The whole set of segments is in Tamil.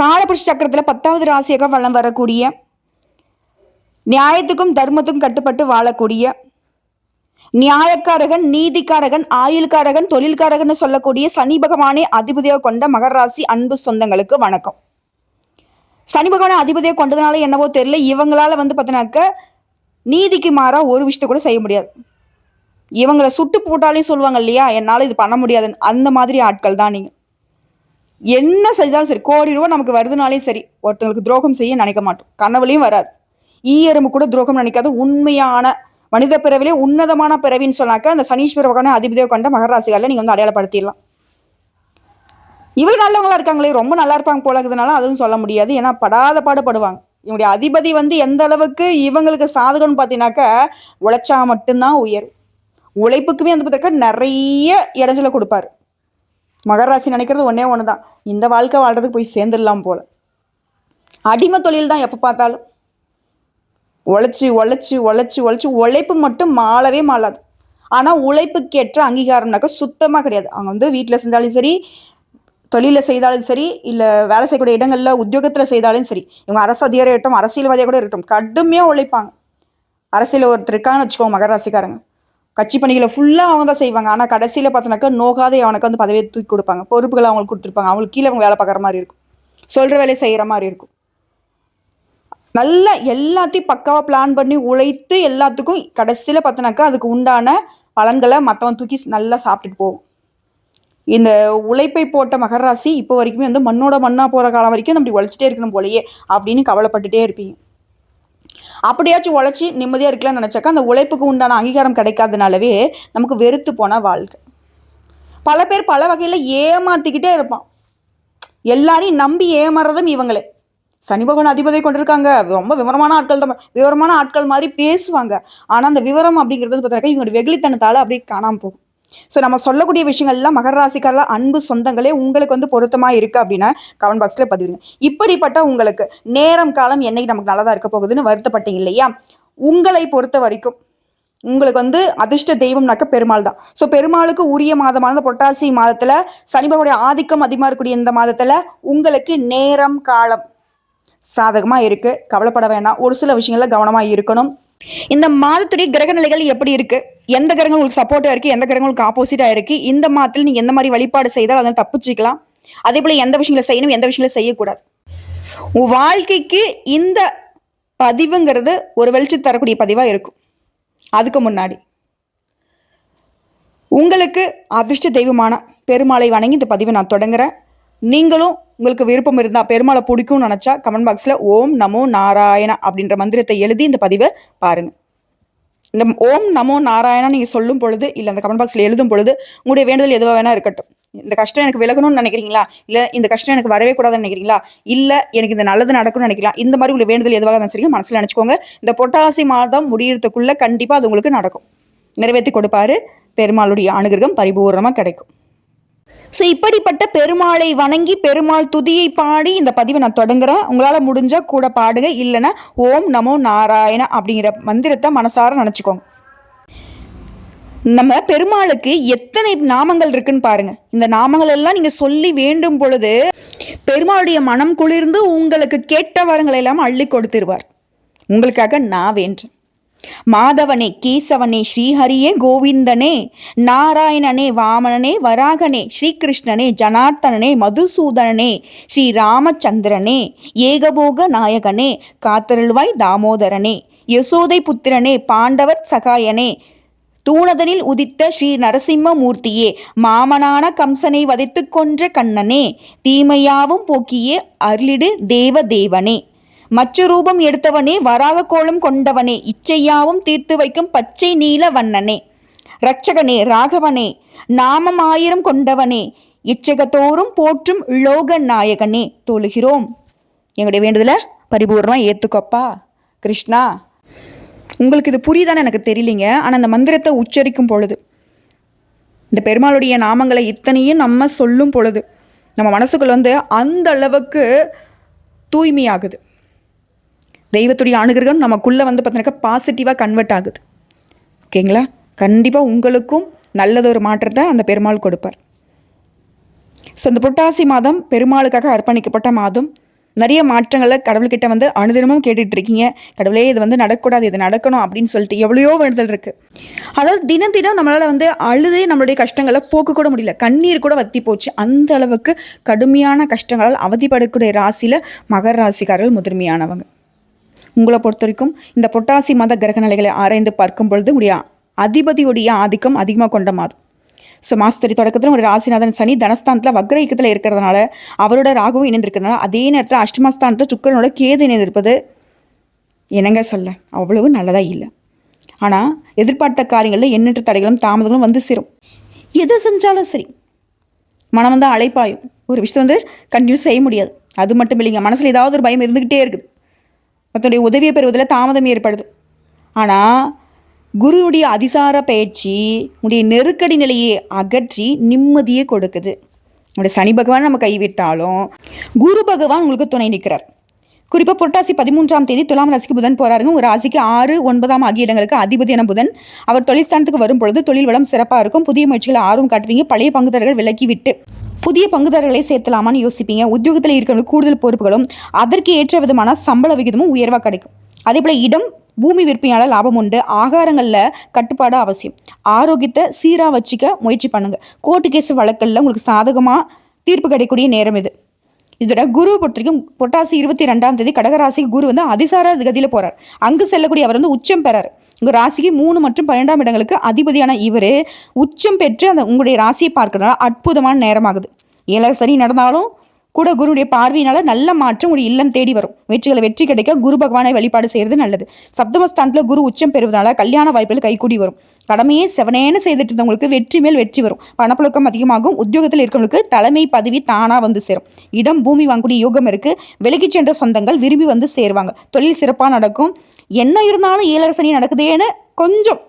காலபுருஷ சக்கரத்தில் பத்தாவது ராசியாக வளம் வரக்கூடிய நியாயத்துக்கும் தர்மத்துக்கும் கட்டுப்பட்டு வாழக்கூடிய நியாயக்காரகன் நீதிக்காரகன் ஆயுள்காரகன் தொழில்காரகன் சொல்லக்கூடிய சனி பகவானே அதிபதியாக கொண்ட மகர ராசி அன்பு சொந்தங்களுக்கு வணக்கம். சனி பகவானை அதிபதியாக கொண்டதுனால என்னவோ தெரியல. இவங்களால வந்து பார்த்தீங்கன்னாக்க நீதிக்கு மாறா ஒரு விஷயத்த கூட செய்ய முடியாது. இவங்களை சுட்டு போட்டாலே சொல்லுவாங்க இல்லையா? என்னால் இது பண்ண முடியாதுன்னு. அந்த மாதிரி ஆட்கள் தான் நீங்கள் என்ன செய்தாலும் சரி கோடி ரூபா நமக்கு வருதுனாலே சரி ஒருத்தங்களுக்கு துரோகம் செய்ய நினைக்க மாட்டோம். கனவுலையும் வராது. ஈயரும்பு கூட துரோகம் நினைக்காத. உண்மையான மனித பிறவிலே உன்னதமான பிறவின்னு சொன்னாக்க அந்த சனீஸ்வர பகவான அதிபதியாக கொண்ட மகராசிகளில் நீங்கள் வந்து அடையாளப்படுத்திடலாம். இவ்வளோ நல்லவங்களா இருக்காங்களே ரொம்ப நல்லா இருப்பாங்க போலங்கிறதுனால அதுவும் சொல்ல முடியாது. ஏன்னா படாத பாடுபடுவாங்க. இவங்களுடைய அதிபதி வந்து எந்த அளவுக்கு இவங்களுக்கு சாதகம்னு பார்த்தீங்கன்னாக்க உழைச்சா மட்டும்தான் உயர் உழைப்புக்குமே வந்து பார்த்தாக்க நிறைய இடைஞ்சல கொடுப்பாரு. மகராசி நினைக்கிறது ஒன்றே ஒன்று தான் இந்த வாழ்க்கை வாழ்றதுக்கு போய் சேர்ந்துடலாம் போல். அடிமை தொழில் தான் எப்போ பார்த்தாலும். உழைச்சி உழைச்சி உழைச்சி உழைச்சி உழைப்பு மட்டும் மாளவே மாளாது. ஆனால் உழைப்புக்கேற்ற அங்கீகாரம்னாக்கா சுத்தமாக கிடையாது. அவங்க வந்து வீட்டில் செஞ்சாலும் சரி தொழிலில் செய்தாலும் சரி இல்லை வேலை செய்யக்கூடிய இடங்களில் உத்தியோகத்தில் செய்தாலும் சரி இவங்க அரசு அதிகாரியாக இருக்கட்டும் அரசியல்வாதியாக கூட இருக்கட்டும் கடுமையாக உழைப்பாங்க. அரசியல் ஒருத்தர் இருக்காங்கன்னு வச்சுக்கோங்க மகராசிக்காரங்க கட்சி பணிகளை ஃபுல்லாக அவங்க தான் செய்வாங்க. ஆனால் கடைசியில் பார்த்தோன்னாக்கா நோகாதே அவனுக்கு வந்து பதவியை தூக்கி கொடுப்பாங்க. பொறுப்புகளை அவங்களுக்கு கொடுத்துருப்பாங்க. அவங்களுக்கு கீழே அவங்க வேலை பார்க்குற மாதிரி இருக்கும். சொல்கிற வேலையை செய்கிற மாதிரி இருக்கும். நல்லா எல்லாத்தையும் பக்காவாக பிளான் பண்ணி உழைத்து எல்லாத்துக்கும் கடைசியில் பார்த்தோன்னாக்கா அதுக்கு உண்டான பலன்களை மற்றவன் தூக்கி நல்லா சாப்பிட்டுட்டு போகும். இந்த உழைப்பை போட்ட மகராசி இப்போ வரைக்குமே வந்து மண்ணோட மண்ணாக போகிற காலம் வரைக்கும் நம்ம உழைச்சிட்டே இருக்கணும் போலயே அப்படின்னு கவலைப்பட்டுட்டே இருப்பீங்க. அப்படியாச்சும் உழைச்சி நிம்மதியாக இருக்கலாம்னு நினச்சாக்கா அந்த உழைப்புக்கு உண்டான அங்கீகாரம் கிடைக்காதனாலவே நமக்கு வெறுத்து போன வாழ்க்கை. பல பேர் பல வகையில் ஏமாத்திக்கிட்டே இருப்பான். எல்லாரையும் நம்பி ஏமாறுறதும் இவங்களே. சனி பகவான் அதிபதியை கொண்டிருக்காங்க. ரொம்ப விவரமான ஆட்கள் தான். விவரமான ஆட்கள் மாதிரி பேசுவாங்க. ஆனால் அந்த விவரம் அப்படிங்கிறது பார்த்தாக்கா இவங்களோட வெகுளித்தனத்தால் அப்படியே காணாமல் போகும். ஸோ நம்ம சொல்லக்கூடிய விஷயங்கள்லாம் மகர ராசிக்காரில் அன்பு சொந்தங்களே உங்களுக்கு வந்து பொருத்தமாக இருக்குது அப்படின்னா கமெண்ட் பாக்ஸில் பதிவிடுங்க. இப்படிப்பட்ட உங்களுக்கு நேரம் காலம் என்னைக்கு நமக்கு நல்லதாக இருக்க போகுதுன்னு வருத்தப்பட்டீங்க இல்லையா? உங்களை பொறுத்த வரைக்கும் உங்களுக்கு வந்து அதிர்ஷ்ட தெய்வம்னாக்க பெருமாள் தான். ஸோ பெருமாளுக்கு உரிய மாதமான பொட்டாசி மாதத்தில் சனிபகவுடைய ஆதிக்கம் அதிகமாக இருக்கக்கூடிய இந்த மாதத்தில் உங்களுக்கு நேரம் காலம் சாதகமாக இருக்குது கவலைப்பட வேணாம். ஒரு சில விஷயங்களில் கவனமாக இருக்கணும். இந்த மாதத்துடைய கிரக நிலைகள் எப்படி இருக்கு? எந்த கிரகங்கள் உங்களுக்கு சப்போர்ட்டா இருக்கு? எந்த கிரகங்கள் உங்களுக்கு ஆப்போசிட்டா இருக்கு? இந்த மாதத்தில் நீங்க எந்த மாதிரி வழிபாடு செய்தால் அதை தப்பிச்சுக்கலாம். அதே போல எந்த விஷயங்களை செய்யணும் எந்த விஷயங்களை செய்யக்கூடாது. உன் வாழ்க்கைக்கு இந்த பதிவுங்கிறது ஒரு வெளிச்சம் தரக்கூடிய பதிவா இருக்கும். அதுக்கு முன்னாடி. உங்களுக்கு அதிர்ஷ்ட தெய்வமான பெருமாளை வணங்கி இந்த பதிவை நான் தொடங்குறேன். நீங்களும் உங்களுக்கு விருப்பம் இருந்தால் பெருமாளை பிடிக்கும்னு நினச்சா கமெண்ட் பாக்ஸில் ஓம் நமோ நாராயணா அப்படின்ற மந்திரத்தை எழுதி இந்த பதிவை பாருங்கள் இந்த ஓம் நமோ நாராயணா நீங்கள் சொல்லும் பொழுது இல்லை அந்த கமெண்ட் பாக்ஸில் எழுதும் பொழுது உங்களுடைய வேண்டுதல் எதுவாக வேணா இருக்கட்டும். இந்த கஷ்டம் எனக்கு விலகணும்னு நினைக்கிறீங்களா? இல்லை இந்த கஷ்டம் எனக்கு வரவே கூடாதுன்னு நினைக்கிறீங்களா? இல்லை எனக்கு இந்த நல்லது நடக்கும்னு நினைக்கலாம் இந்த மாதிரி உங்களுடைய வேண்டுதல் எதுவாக நினச்சிருக்கீங்க மனசில் நினச்சிக்கோங்க. இந்த பொட்டாசி மாதம் முடியறதுக்குள்ளே கண்டிப்பாக அது உங்களுக்கு நடக்கும். நிறைவேற்றி கொடுப்பாரு. பெருமாளுடைய அனுகிரகம் பரிபூர்ணமாக கிடைக்கும். ஸோ இப்படிப்பட்ட பெருமாளை வணங்கி பெருமாள் துதியை பாடி இந்த பதிவை நான் தொடங்குறேன். உங்களால் முடிஞ்சால் கூட பாடுங்க இல்லைன்னா ஓம் நமோ நாராயண அப்படிங்கிற மந்திரத்தை மனசார நினச்சிக்கோங்க. நம்ம பெருமாளுக்கு எத்தனை நாமங்கள் இருக்குன்னு பாருங்க. இந்த நாமங்கள் எல்லாம் நீங்க சொல்லி வேண்டும் பொழுது பெருமாளுடைய மனம் குளிர்ந்து உங்களுக்கு கேட்ட வரங்களை எல்லாம் அள்ளி கொடுத்துருவார். உங்களுக்காக நான் வேண்டேன் மாதவனே கேசவனே ஸ்ரீஹரியே கோவிந்தனே நாராயணனே வாமனனே வராகனே ஸ்ரீகிருஷ்ணனே ஜனார்த்தனனே மதுசூதனனே ஸ்ரீ ராமச்சந்திரனே ஏகபோக நாயகனே காத்தருள்வாய் தாமோதரனே யசோதை புத்திரனே பாண்டவர் சகாயனே தூணதனில் உதித்த ஸ்ரீ நரசிம்ம மூர்த்தியே மாமனான கம்சனை வதைத்து கொன்ற கண்ணனே தீமையாவும் போக்கியே அருளிடு தேவதேவனே மச்சு ரூபம் எடுத்தவனே வராக கோலம் கொண்டவனே இச்சையாவும் தீர்த்து வைக்கும் பச்சை நீல வண்ணனே. ரட்சகனே ராகவனே நாமம் ஆயிரம் கொண்டவனே இச்சகத்தோறும் போற்றும் லோக நாயகனே தொழுகிறோம். எங்களுடைய வேண்டுதலை பரிபூர்ணமாக ஏற்றுக்கோப்பா கிருஷ்ணா. உங்களுக்கு இது புரியுதான்னு எனக்கு தெரியலிங்க. ஆனால் அந்த மந்திரத்தை உச்சரிக்கும் பொழுது இந்த பெருமாளுடைய நாமங்களை இத்தனையும் நம்ம சொல்லும் பொழுது நம்ம மனசுக்குள்ள வந்து அந்த அளவுக்கு தூய்மையாகுது. தெய்வத்துடைய அனுகிரகம் நமக்குள்ளே வந்து பார்த்தீங்கன்னாக்கா பாசிட்டிவாக கன்வெர்ட் ஆகுது. ஓகேங்களா? கண்டிப்பாக உங்களுக்கும் நல்லதொரு மாற்றத்தை அந்த பெருமாள் கொடுப்பார். ஸோ இந்த புரட்டாசி மாதம் பெருமாளுக்காக அர்ப்பணிக்கப்பட்ட மாதம் நிறைய மாற்றங்களை கடவுள்கிட்ட வந்து அனுதினமும் கேட்டுட்டு இருக்கீங்க கடவுளே இது வந்து நடக்கக்கூடாது இது நடக்கணும் அப்படின்னு சொல்லிட்டு எவ்வளையோ வேண்டுதல் இருக்கு. அதாவது தினம் தினம் நம்மளால் வந்து அழுதே நம்மளுடைய கஷ்டங்களை போக்க கூட முடியல. கண்ணீர் கூட வத்தி போச்சு. அந்த அளவுக்கு கடுமையான கஷ்டங்களால் அவதிப்படக்கூடிய ராசியில் மகர ராசிக்காரர்கள் முதன்மையானவங்க உங்களை பொறுத்த வரைக்கும் இந்த பொட்டாசி மத கிரக நிலைகளை ஆராய்ந்து பார்க்கும் பொழுது உடைய அதிபதியுடைய ஆதிக்கம் அதிகமாக கொண்ட மாதம். ஸோ மாசத்துறை தொடக்கத்தில் ஒரு ராசிநாதன் சனி தனஸ்தானத்தில் வக்ர இயக்கத்தில் இருக்கிறதுனால அவரோட ராகுவும் இணைந்திருக்கிறதுனால அதே நேரத்தில் அஷ்டமஸ்தானத்தில் சுக்கரனோட கேது இணைந்திருப்பது என்னங்க சொல்ல? அவ்வளவு நல்லதாக இல்லை. ஆனால் எதிர்பார்த்த காரியங்களில் எண்ணற்ற தடைகளும் தாமதங்களும் வந்து சேரும். எது செஞ்சாலும் சரி. மனம் வந்து அழைப்பாயும். ஒரு விஷயத்தை வந்து கண்டினியூஸ் செய்ய முடியாது. அது மட்டும் இல்லைங்க மனசில் ஏதாவது ஒரு பயம் இருந்துக்கிட்டே இருக்குது. மற்றவருடைய உதவியை பெறுவதில் தாமதம் ஏற்படுது. ஆனால் குருவுடைய அதிசார பயிற்சி உடைய நெருக்கடி நிலையை அகற்றி நிம்மதியை கொடுக்குது. உடைய சனி பகவான் நம்ம கைவிட்டாலும் குரு பகவான் உங்களுக்கு துணை நிற்கிறார். குறிப்பாக புரட்டாசி பதிமூன்றாம் தேதி துலாம் ராசிக்கு புதன் போகிறாருங்க ஒரு ராசிக்கு ஆறு ஒன்பதாம் ஆகிய இடங்களுக்கு அதிபதியான புதன். அவர் தொழில் ஸ்தானத்துக்கு வரும் பொழுது தொழில் வளம் சிறப்பாக இருக்கும். புதிய முயற்சிகளை ஆர்வம் காட்டுவீங்க. பழைய பங்குதாரர்கள் விலக்கி விட்டு புதிய பங்குதாரர்களை சேர்த்தலாமான்னு யோசிப்பீங்க. உத்தியோகத்தில் இருக்கிறவங்க கூடுதல் பொறுப்புகளும் அதற்கு ஏற்ற விதமான சம்பள விகிதமும் உயர்வாக கிடைக்கும். அதே போல் இடம் பூமி விற்பனையால லாபம் உண்டு. ஆகாரங்களில் கட்டுப்பாடு அவசியம். ஆரோக்கியத்தை சீராக வச்சுக்க முயற்சி பண்ணுங்க. கோர்ட்டு கேஸ் வழக்கில் உங்களுக்கு சாதகமாக தீர்ப்பு கிடைக்கக்கூடிய நேரம் இது. இதோட குரு பொறுத்த பொட்டாசி இருபத்தி ரெண்டாம் தேதி கடகராசிக்கு குரு வந்து அதிசார கதியில் போறார். அங்கு செல்லக்கூடிய அவர் வந்து உச்சம் பெறார். உங்க ராசிக்கு மூணு மற்றும் பன்னெண்டாம் இடங்களுக்கு அதிபதியான இவர் உச்சம் பெற்று அந்த உங்களுடைய ராசியை பார்க்கறதுனால அற்புதமான நேரமாகுது. ஏழரை சனி நடந்தாலும் கூட குருடைய பார்வையினால நல்ல மாற்றம் ஒரு இல்லம் தேடி வரும். வெற்றிகளை வெற்றி கிடைக்க குரு பகவானை வழிபாடு செய்யறது நல்லது. சப்தமஸ்தானத்தில் குரு உச்சம் பெறுவதனால கல்யாண வாய்ப்புகள் கைகூடி வரும். கடமையே செவனேன்னு செய்துட்டு இருந்தவங்களுக்கு வெற்றி மேல் வெற்றி வரும். பணப்புழக்கம் அதிகமாகும். உத்தியோகத்தில் இருக்கவங்களுக்கு தலைமை பதவி தானா வந்து சேரும். இடம் பூமி வாங்கக்கூடிய யோகம் இருக்கு. விலகி சென்ற சொந்தங்கள் விரும்பி வந்து சேருவாங்க. தொழில் சிறப்பாக நடக்கும். என்ன இருந்தாலும் ஏழரசனி நடக்குதேன்னு கொஞ்சம்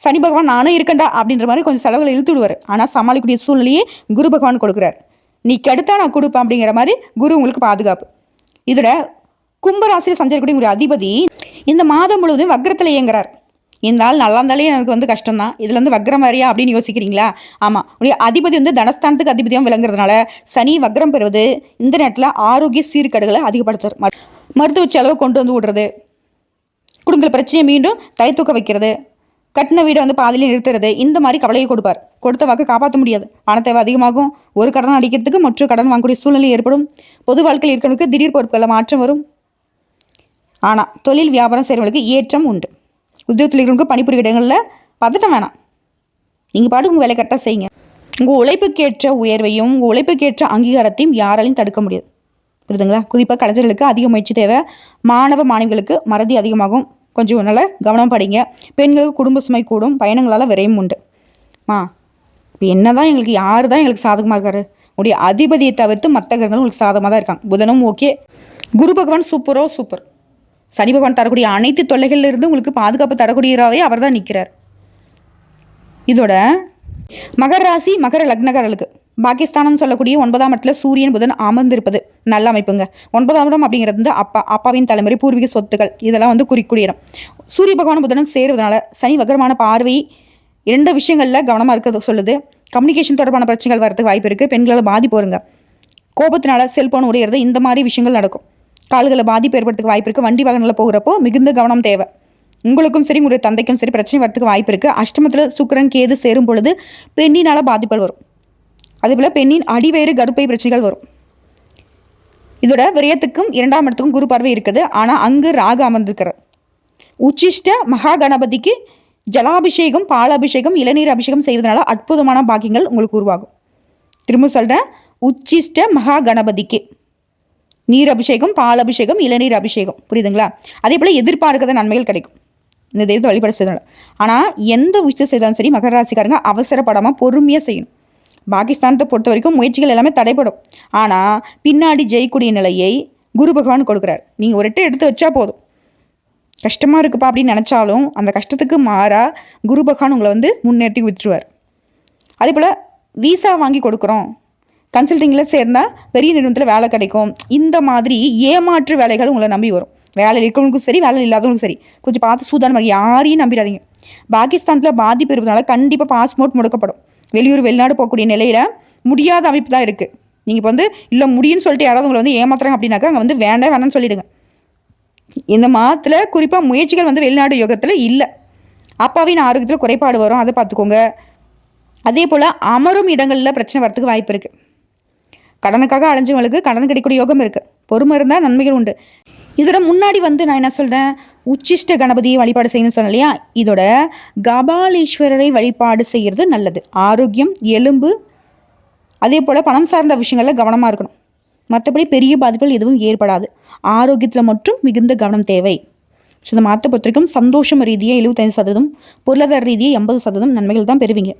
சனி பகவான் நானும் இருக்கண்டா அப்படின்ற மாதிரி கொஞ்சம் செலவுகளை இழுத்து விடுவார். ஆனால் சமாளிக்கக்கூடிய சூழ்நிலையே குரு பகவான் கொடுக்குறாரு. நீ கெடுத்தா நான் கொடுப்பேன் அப்படிங்கிற மாதிரி குரு உங்களுக்கு பாதுகாப்பு. இதோட கும்பராசியில் சஞ்சரிக்கூடிய ஒரு அதிபதி இந்த மாதம் முழுவதும் வக்ரத்தில் இயங்குறார். இந்த ஆள் நல்லா இருந்தாலே எனக்கு வந்து கஷ்டம் தான் இதில் வந்து வக்ரம் வரையா அப்படின்னு யோசிக்கிறீங்களா? ஆமாம் உடைய அதிபதி வந்து தனஸ்தானத்துக்கு அதிபதியாக விளங்குறதுனால சனி வக்ரம் பெறுவது இந்த நேரத்தில் ஆரோக்கிய சீர்கேடுகளை அதிகப்படுத்துறார் மருத்துவ செலவு கொண்டு வந்து விடுறது. குடும்பத்தில் பிரச்சனையை மீண்டும் தை தூக்க வைக்கிறது. கட்டின வீடை வந்து பாதியிலே நிறுத்துறது. இந்த மாதிரி கவலையை கொடுப்பார். கொடுத்த வாக்கு காப்பாற்ற முடியாது. பண தேவை அதிகமாகும். ஒரு கடன் அடிக்கிறதுக்கு மற்றொரு கடன் வாங்கக்கூடிய சூழ்நிலை ஏற்படும். பொது வாழ்க்கையில் இருக்கிறவங்களுக்கு திடீர் பொறுப்புகளில் மாற்றம் வரும். ஆனால் தொழில் வியாபாரம் செய்கிறவங்களுக்கு ஏற்றம் உண்டு. உத்தியோகத்தில் இருக்கிறவங்க பணிபுரிய இடங்களில் பதட்டம் வேணாம். நீங்கள் பாட்டு உங்கள் வேலை கரெக்டாக செய்யுங்க. உங்கள் உழைப்புக்கேற்ற உயர்வையும் உங்கள் உழைப்புக்கேற்ற அங்கீகாரத்தையும் யாராலையும் தடுக்க முடியாது. புரியுதுங்களா? குறிப்பாக கலைஞர்களுக்கு அதிக முயற்சி தேவை. மாணவ மாணவிகளுக்கு மறதி அதிகமாகும். கொஞ்சம் நல்லா கவனம் படிங்க. பெண்களுக்கு குடும்ப சுமை கூடும் பயணங்களால் விரையும் உண்டு. மா இப்போ என்ன தான் எங்களுக்கு யார் தான் எங்களுக்கு சாதகமாக இருக்காரு? உடைய அதிபதியை தவிர்த்து மற்ற கிரகங்கள் உங்களுக்கு சாதகமாக தான் இருக்காங்க. புதனும் ஓகே. குரு பகவான் சூப்பரோ சூப்பர். சனி பகவான் தரக்கூடிய அனைத்து தொல்லைகள்ல இருந்து உங்களுக்கு பாதுகாப்பு தரக்கூடியவராகவே அவர் தான் நிற்கிறார் இதோட மகர ராசி மகர லக்னகாரர்களுக்கு பாகிஸ்தானம் சொல்லக்கூடிய ஒன்பதாம் இடத்துல சூரியன் புதன் அமர்ந்திருப்பது நல்ல அமைப்புங்க. ஒன்பதாம் இடம் அப்படிங்கிறது வந்து அப்பா அப்பாவின் தலைமுறை பூர்வீக சொத்துக்கள். இதெல்லாம் வந்து குறிக்கூடிய இடம் சூரிய பகவான் புதனும் சேருவதனால சனி வகரமான பார்வை இரண்டு விஷயங்களில் கவனமாக இருக்கிறது சொல்லுது. கம்யூனிகேஷன் தொடர்பான பிரச்சனைகள் வரதுக்கு வாய்ப்பு இருக்குது பெண்களால் பாதிப்பு வருங்க. கோபத்தினால செல்போன் உடையிறது இந்த மாதிரி விஷயங்கள் நடக்கும். கால்களை பாதிப்பு ஏற்படுறதுக்கு வாய்ப்பு இருக்குது வண்டி வாகனங்களில் போகிறப்போ மிகுந்த கவனம் தேவை. உங்களுக்கும் சரி உங்களுடைய தந்தைக்கும் சரி பிரச்சனை வரதுக்கு வாய்ப்பு இருக்குது அஷ்டமத்தில் சுக்கிரன் கேது சேரும் பொழுது பெண்ணினால் பாதிப்புகள் வரும். அதேபோல் பெண்ணின் அடிவயிறு கருப்பை பிரச்சனைகள் வரும். இதோட விரயத்துக்கும் இரண்டாம் இடத்துக்கும் குரு பார்வை இருக்குது. ஆனால் அங்கு ராகு அமர்ந்திருக்கிறார். உச்சிஷ்ட மகா கணபதிக்கு ஜலாபிஷேகம் பாலாபிஷேகம் இளநீர் அபிஷேகம் செய்வதனால அற்புதமான பாக்கியங்கள் உங்களுக்கு உருவாகும். திரும்ப சொல்கிறேன் உச்சிஷ்ட மகா கணபதிக்கு நீர் அபிஷேகம் பால் அபிஷேகம் இளநீர் அபிஷேகம். புரியுதுங்களா? அதே போல் எதிர்பார்க்காத நன்மைகள் கிடைக்கும். இந்த தெய்வத்தை வழிபாடு செய்தனால. ஆனால் எந்த விஷயம் செய்தாலும் சரி மகர ராசிக்காரங்க அவசரப்படாமல் பொறுமையாக செய்யணும். பாகிஸ்தானத்தை பொறுத்த வரைக்கும் முயற்சிகள் எல்லாமே தடைப்படும் ஆனால் பின்னாடி ஜெயிக்கூடிய நிலையை குரு பகவான் கொடுக்குறார். நீங்கள் ஒரு எட்டு எடுத்து வச்சா போதும். கஷ்டமாக இருக்குப்பா அப்படின்னு நினச்சாலும் அந்த கஷ்டத்துக்கு மாறாக குரு பகவான் உங்களை வந்து முன்னேற்றி விட்டுருவார். அதே போல் விசா வாங்கி கொடுக்குறோம். கன்சல்டிங்கில் சேர்ந்தால் பெரிய நிறுவனத்தில் வேலை கிடைக்கும். இந்த மாதிரி ஏமாற்று வேலைகள் உங்களை நம்பி வரும். வேலை இருக்கிறவங்களுக்கும் சரி வேலை இல்லாதவங்களுக்கும் சரி. கொஞ்சம் பார்த்து சூதானமாக யாரையும் நம்பிடாதீங்க. பாகிஸ்தானத்தில் பாதிப்பு இருப்பதனால கண்டிப்பாக பாஸ்போர்ட் முடக்கப்படும். வெளியூர் வெளிநாடு போகக்கூடிய நிலையில் முடியாத அமைப்பு தான் இருக்குது நீங்கள் இப்போ வந்து இல்லை முடியும்னு சொல்லிட்டு யாராவது உங்களை வந்து ஏமாத்துறாங்க அப்படின்னாக்கா அங்கே வந்து வேண்டாம் வேணாம்னு சொல்லிடுங்க. இந்த மாதத்தில் குறிப்பாக முயற்சிகள் வந்து வெளிநாடு யோகத்தில் இல்லை. அப்பாவின் ஆரோக்கியத்தில் குறைபாடு வரும் அதை பார்த்துக்கோங்க. அதே போல் அமரும் இடங்களில் பிரச்சனை வரத்துக்கு வாய்ப்பு இருக்குது கடனுக்காக அலைஞ்சவங்களுக்கு கடன் கிடைக்கக்கூடிய யோகம் இருக்குது பொறுமை இருந்தால் நன்மைகள் உண்டு. இதோட முன்னாடி வந்து நான் என்ன சொல்கிறேன் உச்சிஷ்ட கணபதியை வழிபாடு செய்யணும்னு சொன்னேன் இல்லையா இதோட கபாலீஸ்வரரை வழிபாடு செய்கிறது நல்லது. ஆரோக்கியம் எலும்பு அதே போல் பணம் சார்ந்த விஷயங்களில் கவனமாக இருக்கணும். மற்றபடி பெரிய பாதிப்புகள் எதுவும் ஏற்படாது. ஆரோக்கியத்தில் மட்டும் மிகுந்த கவனம் தேவை. ஸோ இந்த மாற்ற பொறுத்திருக்கும் சந்தோஷம் ரீதியாக எழுபத்தைந்து சதவீதம் பொருளாதார ரீதியாக எண்பது சதவீதம் நன்மைகள் தான் பெறுவீங்க.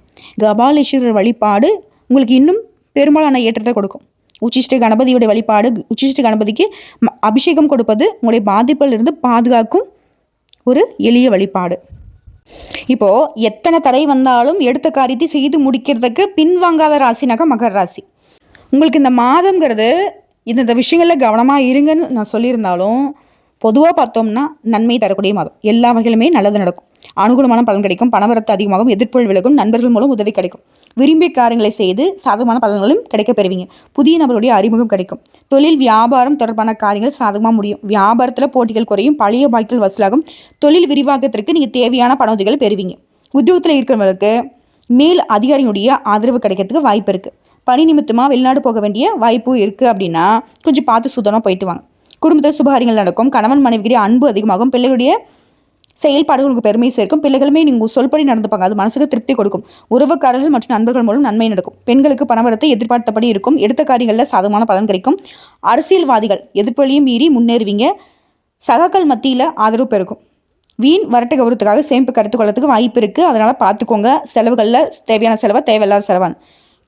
கபாலீஸ்வரர் வழிபாடு உங்களுக்கு இன்னும் பெரும்பாலான ஏற்றத்தை கொடுக்கும். உச்சிஷ்ட கணபதியோட வழிபாடு உச்சிஷ்ட கணபதிக்கு அபிஷேகம் கொடுப்பது உங்களுடைய பாதிப்பிலிருந்து பாதுகாக்கும் ஒரு எளிய வழிபாடு. இப்போது எத்தனை தடை வந்தாலும் எடுத்த காரியத்தை செய்து முடிக்கிறதுக்கு பின்வாங்காத ராசினாக்கா மகர ராசி. உங்களுக்கு இந்த மாதங்கிறது இந்த விஷயங்களில் கவனமாக இருங்கன்னு நான் சொல்லியிருந்தாலும் பொதுவாக பார்த்தோம்னா நன்மை தரக்கூடிய மாதம். எல்லா வகையிலுமே நல்லது நடக்கும். அனுகூலமான பலன் கிடைக்கும். பணவரத்து அதிகமாகும். எதிர்ப்புகள் விலகும். நண்பர்கள் மூலம் உதவி கிடைக்கும். விரும்பிய காரியங்களை செய்து சாதகமான பலன்களும் கிடைக்க பெறுவீங்க புதிய நபருடைய அறிமுகம் கிடைக்கும். தொழில் வியாபாரம் தொடர்பான காரியங்கள் சாதகமாக முடியும். வியாபாரத்தில் போட்டிகள் குறையும் பழைய பாய்க்கள் வசூலாகும். தொழில் விரிவாக்கத்திற்கு நீங்கள் தேவையான பண உதவிகளை பெறுவீங்க. உத்தியோகத்தில் இருக்கிறவங்களுக்கு மேல் அதிகாரியுடைய ஆதரவு கிடைக்கிறதுக்கு வாய்ப்பு இருக்குது பணி நிமித்தமாக வெளிநாடு போக வேண்டிய வாய்ப்பு இருக்குது அப்படின்னா கொஞ்சம் பார்த்து சுத்தமாக போயிட்டு வாங்க. குடும்பத்தில் சுபகாரியங்கள் நடக்கும். கணவன் மனைவிக்கிடையே அன்பு அதிகமாகும். பிள்ளைகளுடைய செயல்பாடுகளுக்கு பெருமை சேர்க்கும். பிள்ளைகளுமே நீங்கள் சொல்படி நடந்துப்பாங்க. அது மனசுக்கு திருப்தி கொடுக்கும். உறவுக்காரர்கள் மற்றும் நண்பர்கள் மூலம் நன்மை நடக்கும். பெண்களுக்கு பணவரத்தை எதிர்பார்த்தபடி இருக்கும். எடுத்த காரியங்களில் சாதகமான பலன் கிடைக்கும். அரசியல்வாதிகள் எதிர்ப்பொழியும் மீறி முன்னேறுவீங்க. சகாக்கள் மத்தியில் ஆதரவு பெருக்கும் வீண் வரட்டு கௌரவத்துக்காக சேமிப்பு கருத்து கொள்ளத்துக்கு வாய்ப்பு இருக்குது அதனால் பார்த்துக்கோங்க செலவுகளில் தேவையான செலவை தேவையில்லாத செலவான்.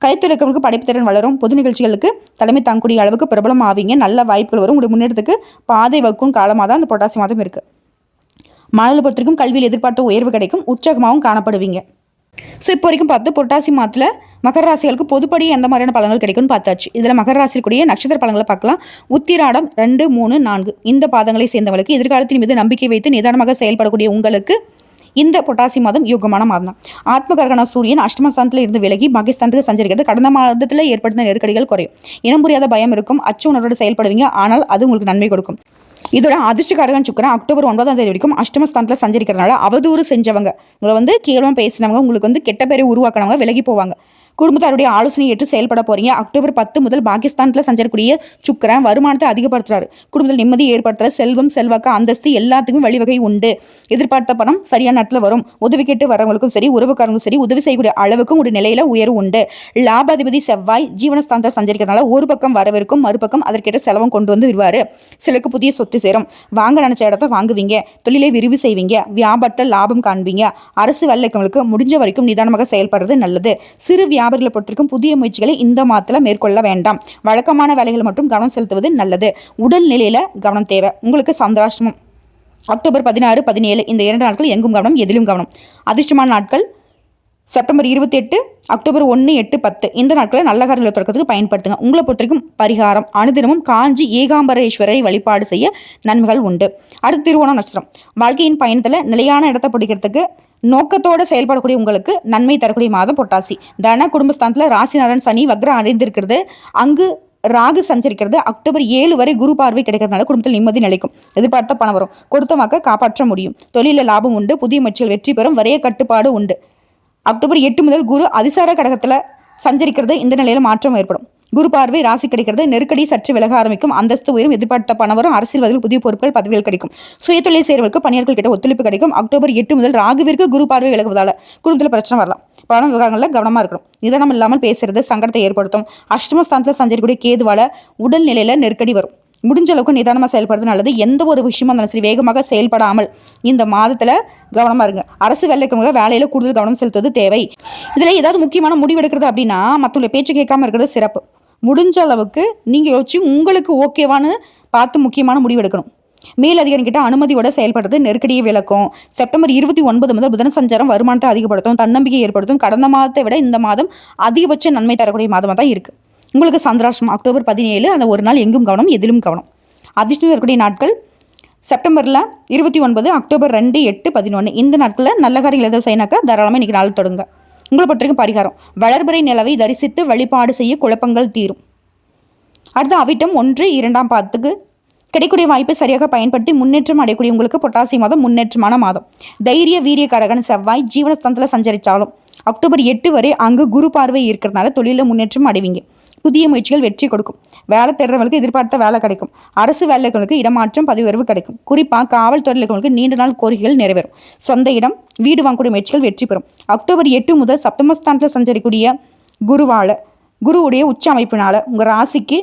கைத்துறைக்கிறவங்களுக்கு படைப்பு திறன் வளரும். பொது நிகழ்ச்சிகளுக்கு தலைமை தாங்கக்கூடிய அளவுக்கு பிரபலம் ஆவீங்க நல்ல வாய்ப்புகள் வரும். உங்களுடைய முன்னேற்றத்துக்கு பாதை வகுக்கும் காலமாக தான் அந்த பொட்டாசி மாதம் இருக்குது மாணவர்கள் கல்வியில் எதிர்பார்த்த உயர்வு கிடைக்கும். உற்சாகமாகவும் காணப்படுவீங்க. ஸோ இப்போ வரைக்கும் பார்த்து புரட்டாசி மாதத்தில் மகர ராசிகளுக்கு பொதுப்படி எந்த மாதிரியான பலன்கள் கிடைக்கும்னு பார்த்தாச்சு. இதில் மகர ராசிக்குரிய கூடிய நட்சத்திர பலன்களை பார்க்கலாம். உத்திராடம் ரெண்டு மூணு நான்கு. இந்த பாதங்களை சேர்ந்தவர்களுக்கு எதிர்காலத்தின் மீது நம்பிக்கை வைத்து நிதானமாக செயல்படக்கூடிய உங்களுக்கு இந்த பொட்டாசி மாதம் யோகமான மாதம். தான் ஆத்மகரகன சூரியன் அஷ்டமஸ்தானத்தில் இருந்து விலகி பாகிஸ்தானத்துக்கு சஞ்சரிக்கிறது. கடந்த மாதத்தில் ஏற்படுத்த நெருக்கடிகள் குறையும். இனம் புரியாத பயம் இருக்கும். அச்சு உணர்வோடு செயல்படுவீங்க. ஆனால் அது உங்களுக்கு நன்மை கொடுக்கும். இதோட அதிர்ஷ்டக்காரகன் சுக்கரன் அக்டோபர் ஒன்பதாம் தேதி வரைக்கும் அஷ்டமஸ்தானத்தில் சஞ்சரிக்கிறதுனால அவதூறு செஞ்சவங்க. உங்களை வந்து கேவலமாக பேசினவங்க உங்களுக்கு வந்து கெட்ட பேரை உருவாக்கினவங்க விலகி போவாங்க. குடும்பத்தாருடைய ஆலோசனை ஏற்று செயல்பட போறீங்க. அக்டோபர் பத்து முதல் பாகிஸ்தானில் சஞ்சரக்கூடிய சுக்கரன் வருமானத்தை அதிகப்படுத்துறாரு. குடும்பத்தில் நிம்மதி ஏற்படுத்துற செல்வம் செல்வாக்கு அந்தஸ்து எல்லாத்துக்கும் வழிவகை உண்டு. எதிர்பார்த்த பணம் சரியான நேரத்தில் வரும். உதவி கேட்டு வரவங்களுக்கும் சரி உறவுக்காரங்களும் சரி உதவி செய்யக்கூடிய அளவுக்கும் ஒரு நிலையில உயர்வு உண்டு. லாபாதிபதி செவ்வாய் ஜீவனஸ்தானத்தை சஞ்சரிக்கிறதுனால ஒரு பக்கம் வரவிருக்கும் மறுபக்கம் அதற்கேற்ற செலவம் கொண்டு வந்து விடுவாரு. சிலருக்கு புதிய சொத்து சேரும். வாங்க நினைச்ச இடத்த வாங்குவீங்க. தொழிலை விரிவு செய்வீங்க. வியாபாரத்தில் லாபம் காண்பீங்க. அரசு வேலைக்கவங்களுக்கு முடிஞ்ச வரைக்கும் நிதானமாக செயல்படுறது நல்லது. சிறு வியாபாரம் வியாபாரிகளை பொறுத்திருக்கும் புதிய முயற்சிகளை இந்த மாதத்தில் மேற்கொள்ள வேண்டாம். வழக்கமான வேலைகள் மட்டும் கவனம் செலுத்துவது நல்லது. உடல் நிலையில கவனம் தேவை. உங்களுக்கு சந்திராஷ்டமம். அக்டோபர் பதினாறு பதினேழு இந்த இரண்டு நாட்கள் எங்கும் கவனம் எதிலும் கவனம். அதிர்ஷ்டமான நாட்கள். செப்டம்பர் இருபத்தி எட்டு அக்டோபர் ஒன்று எட்டு பத்து. இந்த நாட்களை நல்ல காரியங்களை தொடக்கத்துக்கு பயன்படுத்துங்க. உங்களை பொறுத்தவரைக்கும் பரிகாரம் அனுதினமும் காஞ்சி ஏகாம்பரேஸ்வரரை வழிபாடு செய்ய நன்மைகள் உண்டு. அடுத்து திருவோணம் நட்சத்திரம். வாழ்க்கையின் பயணத்தில் நிலையான இடத்தை பிடிக்கிறதுக்கு நோக்கத்தோடு செயல்படக்கூடிய உங்களுக்கு நன்மை தரக்கூடிய மாதம் பொட்டாசி தன குடும்பஸ்தானத்தில் ராசிநாதன் சனி வக்ரம் அடைந்திருக்கிறது அங்கு ராகு சஞ்சரிக்கிறது. அக்டோபர் ஏழு வரை குரு பார்வை கிடைக்கிறதுனால குடும்பத்தில் நிம்மதி நிலைக்கும். எதிர்பார்த்த பணம் வரும். கொடுத்தமாக்க காப்பாற்ற முடியும். தொழிலில் லாபம் உண்டு. புதிய முயற்சிகள் வெற்றி பெறும். வரைய கட்டுப்பாடு உண்டு. அக்டோபர் எட்டு முதல் குரு அதிசார கடகத்தில் சஞ்சரிக்கிறது. இந்த நிலையில் மாற்றம் ஏற்படும். குரு பார்வை ராசி கிடைக்கிறது. நெருக்கடி சற்று விலக ஆரம்பிக்கும். அந்தஸ்து உயரும் எதிர்பார்த்த பணவரும் அரசியல் அரசியல்வாதிகள் புதிய பொறுப்புகள் பதவிகள் கிடைக்கும். சுயதொழில் செய்வதற்கு பணியாளர்கள் கிட்ட ஒத்துழைப்பு கிடைக்கும். அக்டோபர் எட்டு முதல் ராகுவிற்கு குரு பார்வை விலகுவதால் குடும்பத்தில் பிரச்சனை வரலாம். பண விவகாரங்களில் கவனமாக இருக்கணும். நிதானம் இல்லாமல் பேசுறது சங்கடத்தை ஏற்படுத்தும். அஷ்டமஸ்தானத்தில் சஞ்சரிக்கூடிய கேதுவால உடல் நிலையில் நெருக்கடி வரும். முடிஞ்ச அளவுக்கு நிதானமாக செயல்படுறது நல்லது. எந்த ஒரு விஷயமா இருந்தாலும் சரி வேகமாக செயல்படாமல் இந்த மாதத்தில் கவனமாக இருங்க. அரசு வேலைக்கு வேலையில் கூடுதல் கவனம் செலுத்துவது தேவை. இதில் ஏதாவது முக்கியமான முடிவு எடுக்கிறது அப்படின்னா மற்றவங்களை பேச்சு கேட்காம இருக்கிறது சிறப்பு. முடிஞ்ச அளவுக்கு நீங்கள் யோசிச்சு உங்களுக்கு ஓகேவான்னு பார்த்து முக்கியமான முடிவு எடுக்கணும் மேலதிகாரிகிட்ட அனுமதியோட செயல்படுறது நெருக்கடியை விளக்கும். செப்டம்பர் இருபத்தி ஒன்பது முதல் புதன சஞ்சாரம் வருமானத்தை அதிகப்படுத்தும் தன்னம்பிக்கை ஏற்படுத்தும். கடந்த மாதத்தை விட இந்த மாதம் அதிகபட்ச நன்மை தரக்கூடிய மாதமாக தான் இருக்குது உங்களுக்கு சந்திராஷ்டம் அக்டோபர் பதினேழு அந்த ஒரு நாள் எங்கும் கவனம் எதிலும் கவனம். அதிர்ஷ்டம் இருக்கக்கூடிய நாட்கள் செப்டம்பரில் இருபத்தி ஒன்பது அக்டோபர் ரெண்டு எட்டு பதினொன்று இந்த நாட்களில் நல்ல காரியங்கள் எதாவது செய்யினாக்கா தாராளமாக இன்றைக்கி நாள் தொடங்க. உங்களை பொறுத்தவரைக்கும் பரிகாரம். வளர்பிறை நிலவை தரிசித்து வழிபாடு செய்ய குழப்பங்கள் தீரும். அடுத்து அவிட்டம் ஒன்று இரண்டாம் பாதத்துக்கு. கிடைக்கூடிய வாய்ப்பை சரியாக பயன்படுத்தி முன்னேற்றம் அடையக்கூடிய உங்களுக்கு பொட்டாசி மாதம் முன்னேற்றமான மாதம். தைரிய வீரியக்காரகன் செவ்வாய் ஜீவனஸ்தானத்தில் சஞ்சரித்தாலும் அக்டோபர் எட்டு வரை அங்கு குரு பார்வை இருக்கிறதுனால தொழிலில் முன்னேற்றம் அடைவீங்க. புதிய முயற்சிகள் வெற்றி கொடுக்கும். வேலை தேடுறவங்களுக்கு எதிர்பார்த்த வேலை கிடைக்கும். அரசு வேலைகளுக்கு இடமாற்றம் பதவி உயர்வு கிடைக்கும் குறிப்பாக காவல்துறைகளுக்கு நீண்ட நாள் கோரிக்கைகள் நிறைவேறும். சொந்த இடம் வீடு வாங்கக்கூடிய முயற்சிகள் வெற்றி பெறும். அக்டோபர் எட்டு முதல் சப்தமஸ்தானத்தில் சஞ்சரிக்கூடிய குருவால குருவுடைய உச்ச அமைப்பினால உங்கள் ராசிக்கு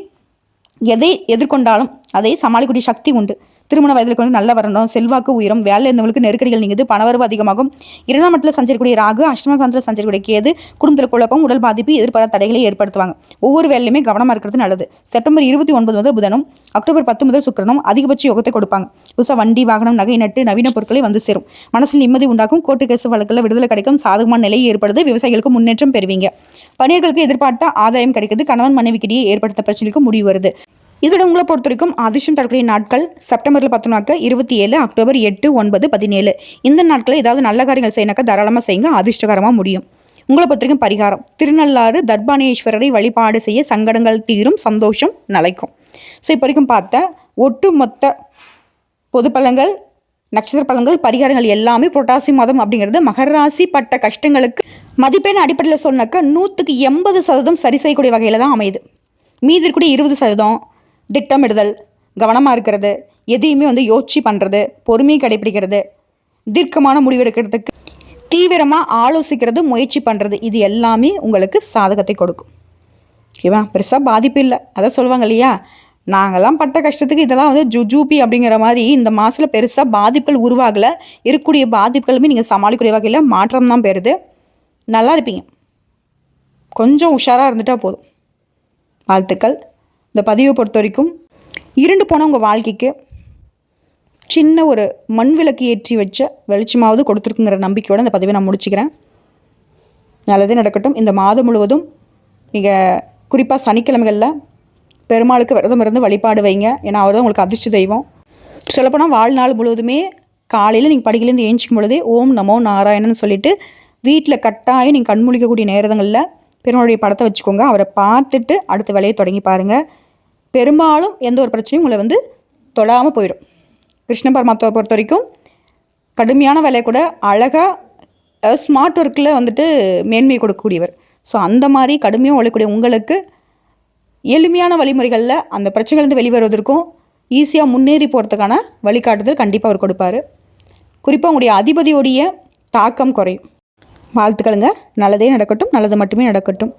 எதை எதிர்கொண்டாலும் அதை சமாளிக்கக்கூடிய சக்தி உண்டு. திருமண வயதில் கொண்டு நல்ல வரணும் செல்வாக்கு உயரும் வேலை இருந்தவங்களுக்கு நெருக்கடிகள் நீங்குது பணவரவு அதிகமாகும். இரண்டாம் இடத்துல சஞ்சரிக்கூடிய ராகு அஷ்டமசாந்தில் சஞ்சரிக்கூடிய கேது குடும்பத்தில் குழப்பம் உடல் பாதிப்பு எதிர்பாராத தடைகளை ஏற்படுத்துவாங்க. ஒவ்வொரு வேலையுமே கவனமாக இருக்கிறது நல்லது. செப்டம்பர் இருபத்தி ஒன்பது முதல் புதனும் அக்டோபர் பத்து முதல் சுக்கிரனும் அதிகபட்ச யோகத்தை கொடுப்பாங்க. புதுசாக வண்டி வாகனம் நகை நட்டு நவீன பொருட்களை வந்து சேரும். மனசில் நிம்மதி உண்டாக்கும் கோர்ட்டு கேசு வழக்கில் விடுதலை கிடைக்கும் சாதகமான நிலை ஏற்படுது விவசாயிகளுக்கு முன்னேற்றம் பெறுவீங்க. பணியர்களுக்கு எதிர்பார்த்த ஆதாயம் கிடைக்கிறது கணவன் மனைவிக்கிடையே ஏற்படுத்த பிரச்சனைக்கு முடிவு வருது. இதோட உங்களை பொறுத்த வரைக்கும் அதிர்ஷ்டம் தரக்கூடிய நாட்கள் செப்டம்பரில் பத்தொன்னாக்க இருபத்தி ஏழு அக்டோபர் எட்டு ஒன்பது பதினேழு. இந்த நாட்களில் ஏதாவது நல்ல காரியங்கள் செய்யினாக்கா தாராளமாக செய்யுங்க அதிர்ஷ்டகரமாக முடியும். உங்களை பொறுத்த வரைக்கும் பரிகாரம். திருநள்ளாறு தர்பானேஸ்வரரை வழிபாடு செய்ய சங்கடங்கள் தீரும் சந்தோஷம் நிலைக்கும். ஸோ இப்போ வரைக்கும் பார்த்த ஒட்டுமொத்த பொது பழங்கள் நட்சத்திர பழங்கள் பரிகாரங்கள் எல்லாமே புரட்டாசி மாதம் அப்படிங்கிறது மகராசி பட்ட கஷ்டங்களுக்கு மதிப்பெண் அடிப்படையில் சொன்னாக்கா நூற்றுக்கு எண்பது சதவீதம் சரி செய்யக்கூடிய வகையில் தான் அமையுது. மீதி இருக்கக்கூடிய இருபது சதவீதம் திட்டமிடுதல் கவனமாக இருக்கிறது எதையுமே வந்து யோசிச்சு பண்ணுறது பொறுமையை கடைபிடிக்கிறது தீர்க்கமான முடிவெடுக்கிறதுக்கு தீவிரமாக ஆலோசிக்கிறது முயற்சி பண்ணுறது இது எல்லாமே உங்களுக்கு சாதகத்தை கொடுக்கும். ஓகேவா பெருசாக பாதிப்பு இல்லை. அதான் சொல்லுவாங்க இல்லையா? நாங்கள்லாம் பட்ட கஷ்டத்துக்கு இதெல்லாம் வந்து ஜுஜூபி அப்படிங்கிற மாதிரி இந்த மாதத்தில் பெருசாக பாதிப்புகள் உருவாகலை. இருக்கக்கூடிய பாதிப்புகளுமே நீங்கள் சமாளிக்கக்கூடிய வகையில் மாற்றம் தான் பெறுது. நல்லா இருப்பீங்க. கொஞ்சம் உஷாராக இருந்துட்டால் போதும். வாழ்த்துக்கள். இந்த பதிவை பொறுத்த வரைக்கும் இருண்டு போன உங்கள் வாழ்க்கைக்கு சின்ன ஒரு மண் விளக்கு ஏற்றி வச்ச வெளிச்சமாவது கொடுத்துருக்குங்கிற நம்பிக்கையோடு இந்த பதிவை நான் முடிச்சுக்கிறேன். நல்லதே நடக்கட்டும். இந்த மாதம் முழுவதும் நீங்கள் குறிப்பாக சனிக்கிழமைகளில் பெருமாளுக்கு விரதம் இருந்து வழிபாடு வைங்க. ஏன்னா அவர் தான் உங்களுக்கு அதிர்ஷ்ட தெய்வம். சொல்லப்போனால் வாழ்நாள் முழுவதுமே காலையில் நீங்கள் படிக்கலேருந்து ஏஞ்சிக்கும் பொழுதே ஓம் நமோ நாராயணன் சொல்லிட்டு வீட்டில் கட்டாயம் நீங்கள் கண்முழிக்கக்கூடிய நேரங்களில் பெருமாளுடைய படத்தை வச்சுக்கோங்க. அவரை பார்த்துட்டு அடுத்த வேலையை தொடங்கி பாருங்கள் பெரும்பாலும் எந்த ஒரு பிரச்சனையும் உங்களை வந்து தொழாமல் போயிடும். கிருஷ்ண பரமாத்மாவை பொறுத்த வரைக்கும் கடுமையான வேலையை கூட அழகாக ஸ்மார்ட் ஒர்க்கில் வந்துட்டு மேன்மை கொடுக்கக்கூடியவர். ஸோ அந்த மாதிரி கடுமையாக உழைக்கக்கூடிய உங்களுக்கு எளிமையான வழிமுறைகளில் அந்த பிரச்சனைகள்லேருந்து வெளிவருவதற்கும் ஈஸியாக முன்னேறி போகிறதுக்கான வழிகாட்டுதல் கண்டிப்பாக அவர் கொடுப்பாரு. குறிப்பாக உங்களுடைய அதிபதியோடைய தாக்கம் குறையும். வாழ்த்துக்களுங்க. நல்லதே நடக்கட்டும் நல்லது மட்டுமே நடக்கட்டும்.